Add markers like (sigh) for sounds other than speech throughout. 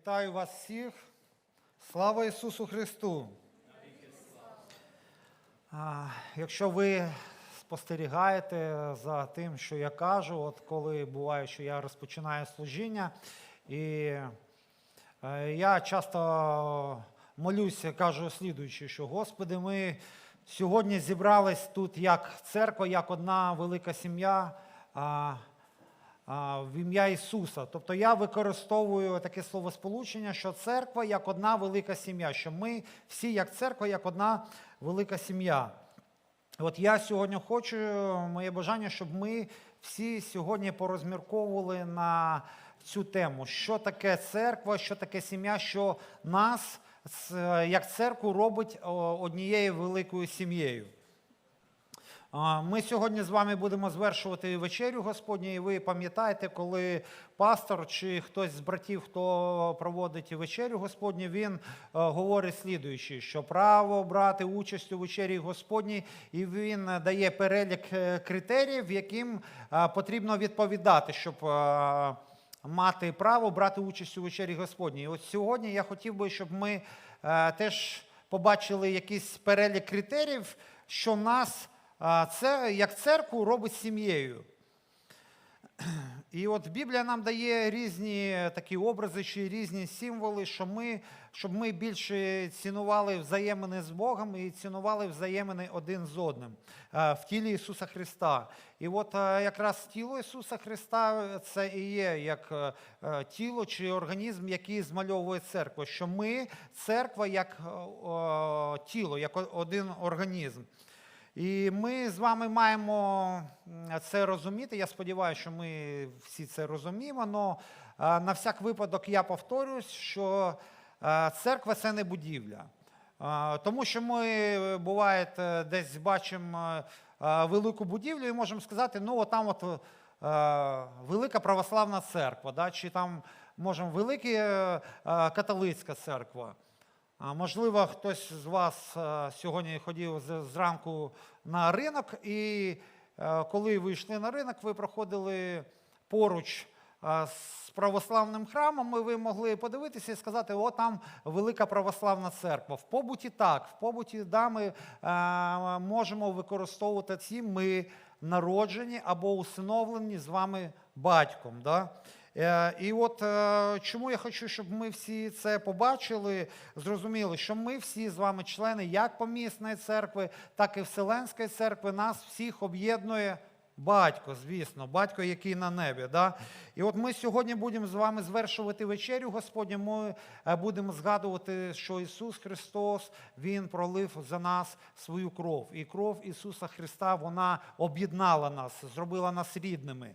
Вітаю вас всіх. Слава Ісусу Христу! Якщо ви спостерігаєте за тим, що я кажу, от коли буває, що я розпочинаю служіння, і е, я часто молюся, кажу слідуючи, що Господи, ми сьогодні зібрались тут як церква, як одна велика сім'я. В ім'я Ісуса. Тобто я використовую таке словосполучення, що церква як одна велика сім'я, що ми всі як церква, як одна велика сім'я. От я сьогодні хочу, моє бажання, щоб ми всі сьогодні порозмірковували на цю тему, що таке церква, що таке сім'я, що нас як церкву робить однією великою сім'єю. Ми сьогодні з вами будемо звершувати вечерю Господню, і ви пам'ятаєте, коли пастор чи хтось з братів, хто проводить вечерю Господню, він е, говорить слідуючи, що право брати участь у вечері Господній, і він дає перелік е, критеріїв, яким е, потрібно відповідати, щоб мати право брати участь у вечері Господній. От сьогодні я хотів би, щоб ми е, теж побачили якийсь перелік критеріїв, що нас це як церкву робить сім'єю. І от Біблія нам дає різні такі образи чи різні символи, що ми, щоб ми більше цінували взаємини з Богом і цінували взаємини один з одним е, в тілі Ісуса Христа. І от е, якраз тіло Ісуса Христа це і є як е, тіло чи організм, який змальовує церкву. Що ми церква як тіло, як один організм. І ми з вами маємо це розуміти. Я сподіваюся, що ми всі це розуміємо. Але на всяк випадок я повторюсь, що е, церква це не будівля. Е, Тому що ми буває е, десь бачимо велику будівлю і можемо сказати, ну от е, велика православна церква, да, чи там можемо велика католицька церква. Можливо, хтось з вас е, сьогодні ходив зранку на ринок, і е, коли ви йшли на ринок, ви проходили поруч е, з православним храмом, і ви могли подивитися і сказати, о, там велика православна церква. В побуті так, в побуті да, ми можемо використовувати ці ми народжені або усиновлені з вами батьком. Да? Е, І от е, чому я хочу, щоб ми всі це побачили, зрозуміли, що ми всі з вами члени як помісної церкви, так і Вселенської церкви, нас всіх об'єднує батько, звісно, батько, який на небі. Да? І от ми сьогодні будемо з вами звершувати вечерю Господню. Ми е, будемо згадувати, що Ісус Христос Він пролив за нас свою кров. І кров Ісуса Христа вона об'єднала нас, зробила нас рідними.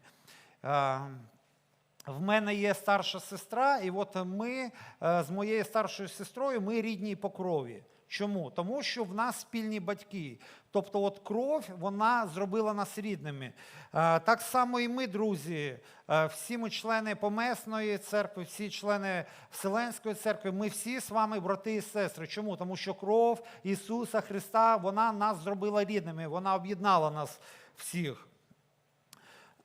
В мене є старша сестра, і от ми е, з моєю старшою сестрою ми рідні по крові. Чому? Тому що в нас спільні батьки. Тобто, от кров вона зробила нас рідними. Е, Так само і ми, друзі, е, всі ми члени Помесної церкви, всі члени Вселенської церкви, ми всі з вами брати і сестри. Чому? Тому що кров Ісуса Христа вона нас зробила рідними, вона об'єднала нас всіх.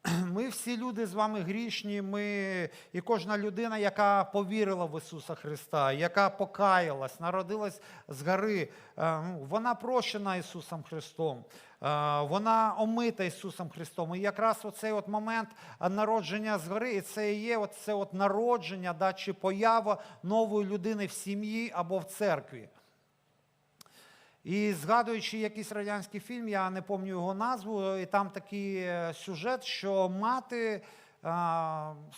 (clears throat) Ми всі люди з вами грішні. Ми і кожна людина, яка повірила в Ісуса Христа, яка покаялась, народилась з гори, е, ну, вона прощена Ісусом Христом, е, вона омита Ісусом Христом. І якраз оцей от момент народження з гори, і це є от це от народження, да, чи поява нової людини в сім'ї або в церкві. І згадуючи якийсь радянський фільм, я не пам'ятаю його назву, і там такий е, сюжет, що мати,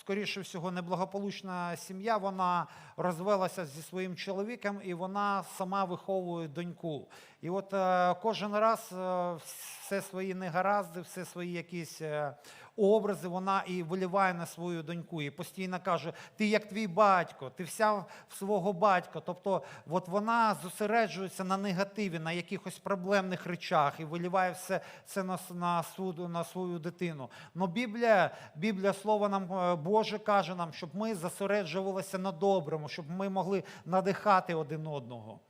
скоріше всього, неблагополучна сім'я, вона розвелася зі своїм чоловіком і вона сама виховує доньку. І от е, кожен раз е, все свої негаразди, все свої якісь е, образи вона і виліває на свою доньку. І постійно каже: ти як твій батько, ти вся в свого батька. Тобто, от вона зосереджується на негативі, на якихось проблемних речах і виліває все це на, на, свою, на свою дитину. Но Біблія, Біблія, слово нам Боже каже нам, щоб ми зосереджувалися на доброму, щоб ми могли надихати один одного.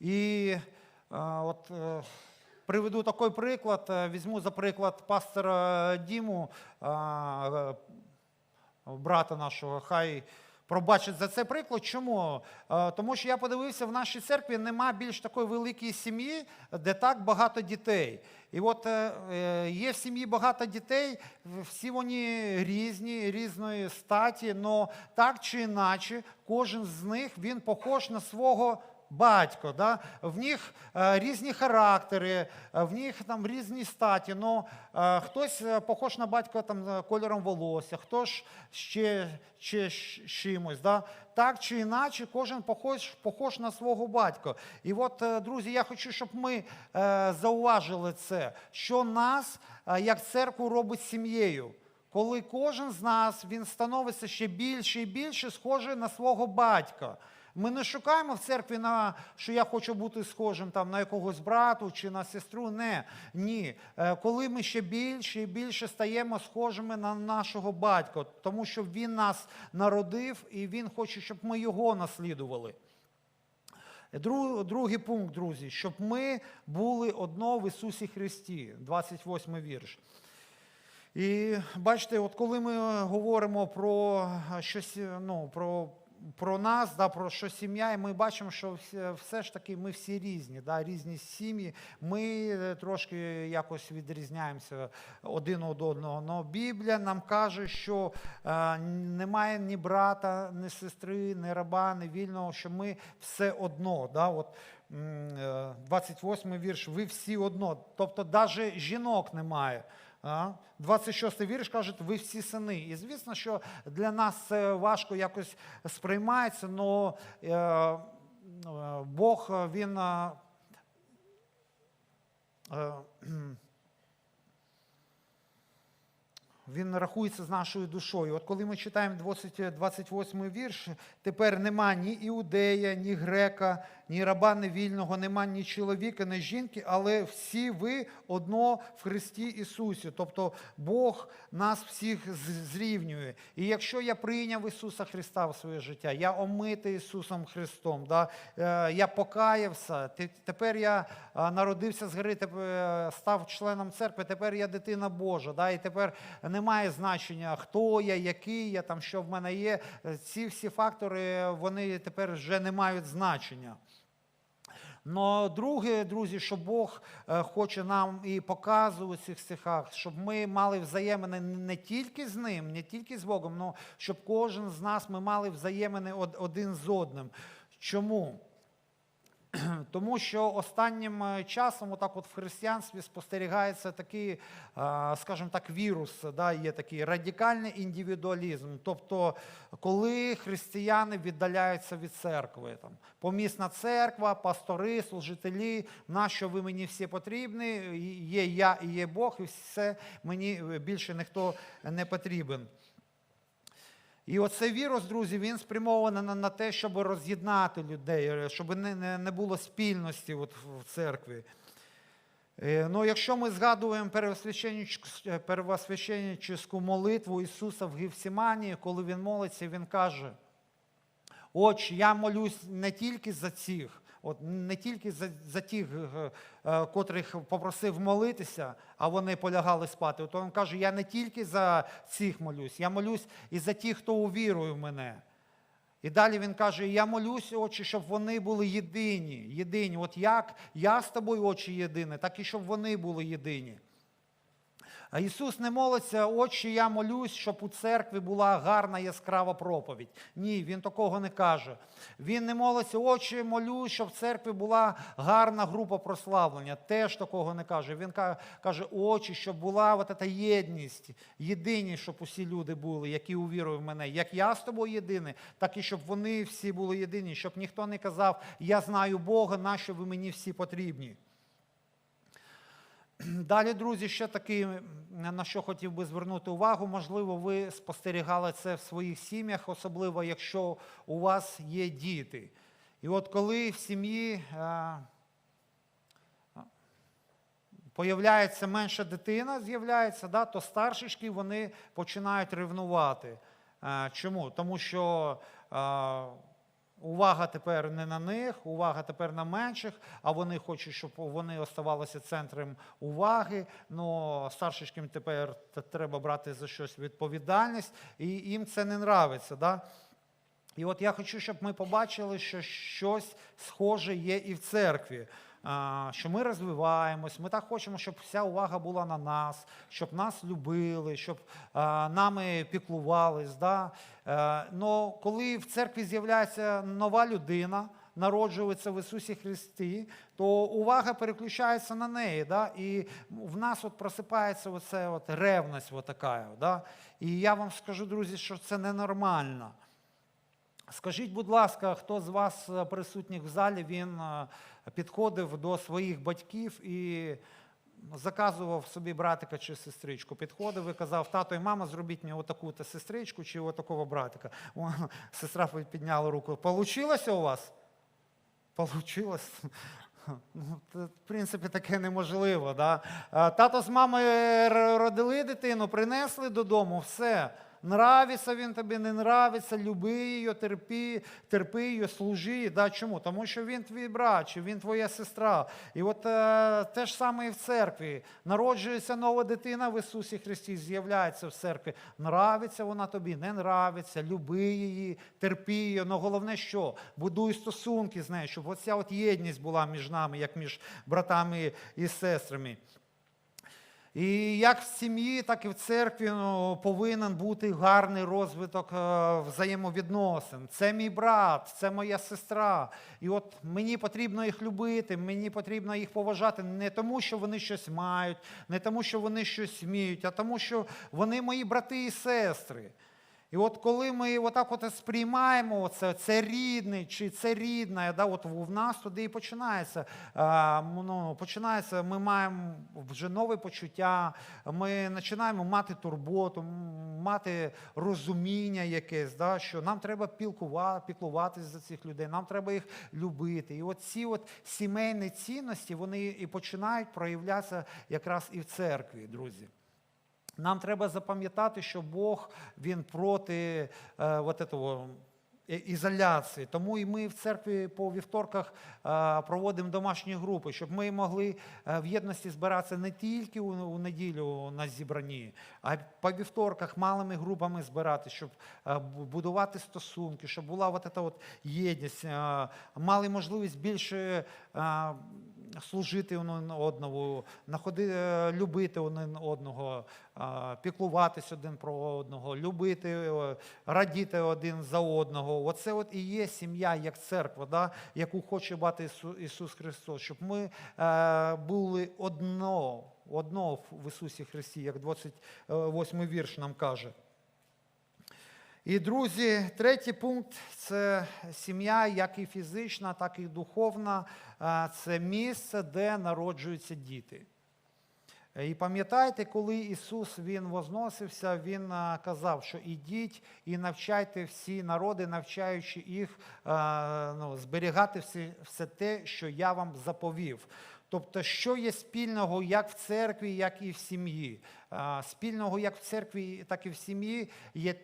І е, от е, приведу такий приклад. Е, Візьму за приклад пастора Діму, брата нашого. Хай пробачить за це приклад. Чому? Тому що я подивився, в нашій церкві нема більш такої великої сім'ї, де так багато дітей. І от е, е, є в сім'ї багато дітей, всі вони різні, різної статі, але так чи інакше, кожен з них він похож на свого батька. Да? В них е, різні характери, е, в них там різні статі. Но, е, хтось похож на батька там, кольором волосся, хтось ще, ще чимось. Да? Так чи інакше, кожен похож, похож на свого батька. І от, друзі, я хочу, щоб ми зауважили це, що нас, як церкву, робить сім'єю. Коли кожен з нас він становиться ще більше і більше схожий на свого батька. Ми не шукаємо в церкві, на, що я хочу бути схожим там, на якогось брату чи на сестру. Не, ні. Е, Коли ми ще більше і більше стаємо схожими на нашого батька, тому що він нас народив і він хоче, щоб ми його наслідували. Другий пункт, друзі, щоб ми були одно в Ісусі Христі, 28 вірш. І бачите, от коли ми говоримо про щось, ну, про, про нас, да, про що сім'я, і ми бачимо, що все, ж таки ми всі різні, да, різні сім'ї. Ми е, трошки якось відрізняємося один від одного. Но Біблія нам каже, що е, немає ні брата, ні сестри, ні раба, ні вільного, що ми все одно. Да, от, е, 28 вірш, ви всі одно. Тобто навіть жінок немає. А? 26 вірш каже, ви всі сини. І звісно, що для нас це важко якось сприймається, але Бог він. е, е, Він рахується з нашою душою. От коли ми читаємо 20, 28 вірш, тепер нема ні іудея, ні грека, ні раба, ні вільного, нема ні чоловіка, ні жінки, але всі ви одно в Христі Ісусі. Тобто Бог нас всіх зрівнює. І якщо я прийняв Ісуса Христа в своє життя, я омитий Ісусом Христом, да? е, я покаявся, тепер я народився згори, тепер став членом церкви, тепер я дитина Божа. Да? І тепер немає значення, хто я, який я, там, що в мене є. Ці всі фактори вони тепер вже не мають значення. Но друге, друзі, що Бог е, хоче нам і показує в цих стихах, щоб ми мали взаємини не тільки з ним, не тільки з Богом, але щоб кожен з нас ми мали взаємини один з одним. Чому? (clears throat) Тому що останнім е, часом, отак от в християнстві спостерігається такий, е, скажімо так, вірус, да, є такий радикальний індивідуалізм. Тобто, коли християни віддаляються від церкви, там, помісна церква, пастори, служителі, нащо ви мені всі потрібні, є я і є Бог, і все мені більше ніхто не потрібен. І оцей вірус, друзі, він спрямований на, на те, щоб роз'єднати людей, щоб не, не, не було спільності от в церкві. Е, Ну, якщо ми згадуємо первосвященнич- первосвященническу молитву Ісуса в Гівсіманії, коли Він молиться, Він каже, Отче, я молюсь не тільки за цих, от не тільки за, за тих, е, е, котрих попросив молитися, а вони полягали спати. От він каже, я не тільки за цих молюсь, я молюсь і за тих, хто увірує в мене. І далі він каже: Я молюсь, отче, щоб вони були єдині. єдині. От як я з тобою, отче, єдиний, так і щоб вони були єдині. Ісус не молиться, отче, я молюсь, щоб у церкві була гарна яскрава проповідь. Ні, Він такого не каже. Він не молиться, отче, молюсь, щоб в церкві була гарна група прославлення. Теж такого не каже. Він ка- каже, отче, щоб була от ця єдність, єдині, щоб усі люди були, які увірують в мене. Як я з тобою єдиний, так і щоб вони всі були єдині, щоб ніхто не казав, я знаю Бога, нащо ви мені всі потрібні. (clears throat) Далі, друзі, ще таки, на що хотів би звернути увагу, можливо, ви спостерігали це в своїх сім'ях, особливо якщо у вас є діти. І от коли в сім'ї е, появляється менша дитина, з'являється, да, то старшечки вони починають ревнувати. Е, Чому? Тому що е, увага тепер не на них, увага тепер на менших, а вони хочуть, щоб вони оставалися центром уваги. Ну, старшечким тепер треба брати за щось відповідальність, і їм це не нравиться. Да? І от я хочу, щоб ми побачили, що щось схоже є і в церкві. Що ми розвиваємось, ми так хочемо, щоб вся увага була на нас, щоб нас любили, щоб нами піклувались. Да? Е, но коли в церкві з'являється нова людина, народжується в Ісусі Христі, то увага переключається на неї. Да? І в нас от просипається оце от ревність от така. Да? І я вам скажу, друзі, що це ненормально. Скажіть, будь ласка, хто з вас е, присутніх в залі він е, підходив до своїх батьків і заказував собі братика чи сестричку? Підходив і казав, тато і мама, зробіть мені отаку то сестричку чи отакого братика. О, (laughs) Сестра підняла руку. Получилося у вас? Получилось. (laughs) Ну, в принципі, таке неможливо. Да? Тато з мамою родили дитину, принесли додому, все. Нравиться він тобі, не нравиться, люби її, терпи, терпи її, служи. Да, чому? Тому що він твій брат, чи він твоя сестра. І от е, те ж саме і в церкві. Народжується нова дитина в Ісусі Христі, з'являється в церкві. Нравиться вона тобі, не нравиться, люби її, терпи її. Ну головне що? Будуй стосунки з нею, щоб оця от єдність була між нами, як між братами і сестрами. І як в сім'ї, так і в церкві ну, повинен бути гарний розвиток е, взаємовідносин. Це мій брат, це моя сестра. І от мені потрібно їх любити, мені потрібно їх поважати не тому, що вони щось мають, не тому, що вони щось вміють, а тому, що вони мої брати і сестри. І от коли ми отак от сприймаємо це, це рідний чи це рідне, да, от в нас туди і починається. А, ну, починається, ми маємо вже нове почуття, ми починаємо мати турботу, мати розуміння якесь, да, що нам треба пілкувати, піклуватися за цих людей, нам треба їх любити. І от ці от сімейні цінності вони і починають проявлятися якраз і в церкві, друзі. Нам треба запам'ятати, що Бог він проти е, вот этого, ізоляції. Тому і ми в церкві по вівторках е, проводимо домашні групи, щоб ми могли е, в єдності збиратися не тільки у, у неділю на зібранні, а по вівторках малими групами збирати, щоб е, будувати стосунки, щоб була вот эта от єдність, е, мали можливість більше. е, служити один одному, е, любити один одного, піклуватись один про одного, любити, е, радіти один за одного. Оце от і є сім'я, як церква, да, яку хоче бати Ісус Христос, щоб ми е, були одно, одно в Ісусі Христі, як 28 вірш нам каже. І, друзі, третій пункт це сім'я, як і фізична, так і духовна. Це місце, де народжуються діти. І пам'ятаєте, коли Ісус Він возносився, Він казав, що ідіть і навчайте всі народи, навчаючи їх ну, зберігати все, все те, що я вам заповів. Тобто, що є спільного як в церкві, як і в сім'ї. Спільного як в церкві, так і в сім'ї є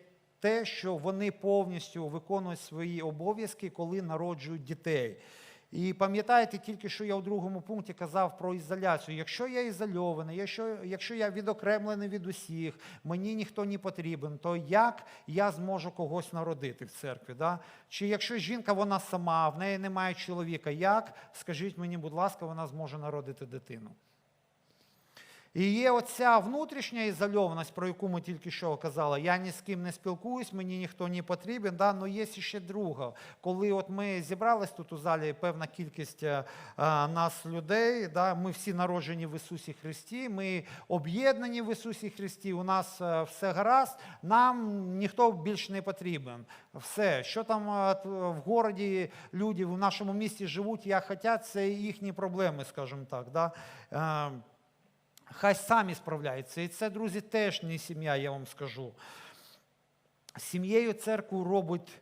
те, що вони повністю виконують свої обов'язки, коли народжують дітей. І пам'ятаєте, тільки що я у другому пункті казав про ізоляцію. Якщо я ізольований, якщо, якщо я відокремлений від усіх, мені ніхто не потрібен, то як я зможу когось народити в церкві? Да? Чи якщо жінка вона сама, в неї немає чоловіка, як, скажіть мені, будь ласка, вона зможе народити дитину? І є оця внутрішня ізольованість, про яку ми тільки що казали. Я ні з ким не спілкуюсь, мені ніхто не потрібен. Да? але є ще друга. Коли от ми зібрались тут у залі, певна кількість е, а, нас людей, да? ми всі народжені в Ісусі Христі, ми об'єднані в Ісусі Христі, у нас е, все гаразд, нам ніхто більш не потрібен. Все, що там е, в городі люди в нашому місті живуть, як хочуть, це їхні проблеми, скажімо так. Да? Хай самі справляються. І це, друзі, теж не сім'я, я вам скажу. Сім'єю церкву робить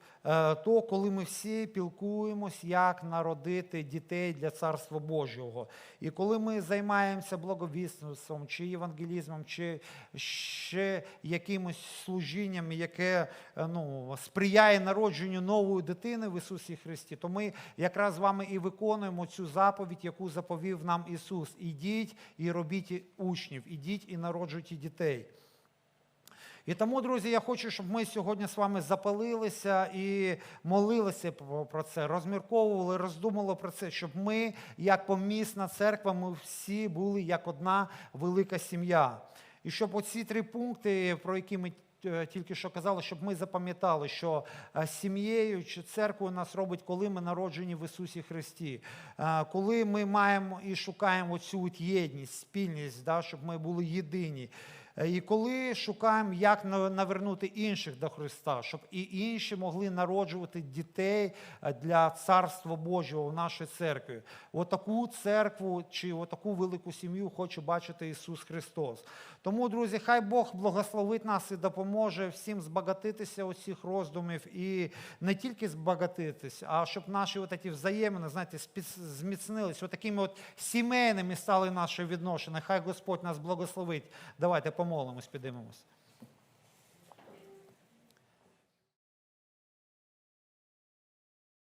то, коли ми всі пілкуємось, як народити дітей для Царства Божого. І коли ми займаємося благовісництвом, чи євангелізмом, чи ще якимось служінням, яке е, ну, сприяє народженню нової дитини в Ісусі Христі, то ми якраз з вами і виконуємо цю заповідь, яку заповів нам Ісус. Ідіть і робіть учнів, ідіть і народжуйте дітей. І тому, друзі, я хочу, щоб ми сьогодні з вами запалилися і молилися про це, розмірковували, роздумували про це, щоб ми, як помісна церква, ми всі були як одна велика сім'я. І щоб оці три пункти, про які ми е, тільки що казали, щоб ми запам'ятали, що е, сім'єю чи церквою нас робить, коли ми народжені в Ісусі Христі, Е, коли ми маємо і шукаємо цю єдність, спільність, да, щоб ми були єдині. Е, І коли шукаємо, як навернути інших до Христа, щоб і інші могли народжувати дітей е, для Царства Божого в нашій церкві. Отаку церкву чи отаку велику сім'ю хоче бачити Ісус Христос. Тому, друзі, хай Бог благословить нас і допоможе всім збагатитися у роздумів і не тільки збагатитись, а щоб наші от взаємини, знаєте, зміцнились, отакими от сімейними стали наші відношення. Хай Господь нас благословить. Давайте помолимось, підіймемось.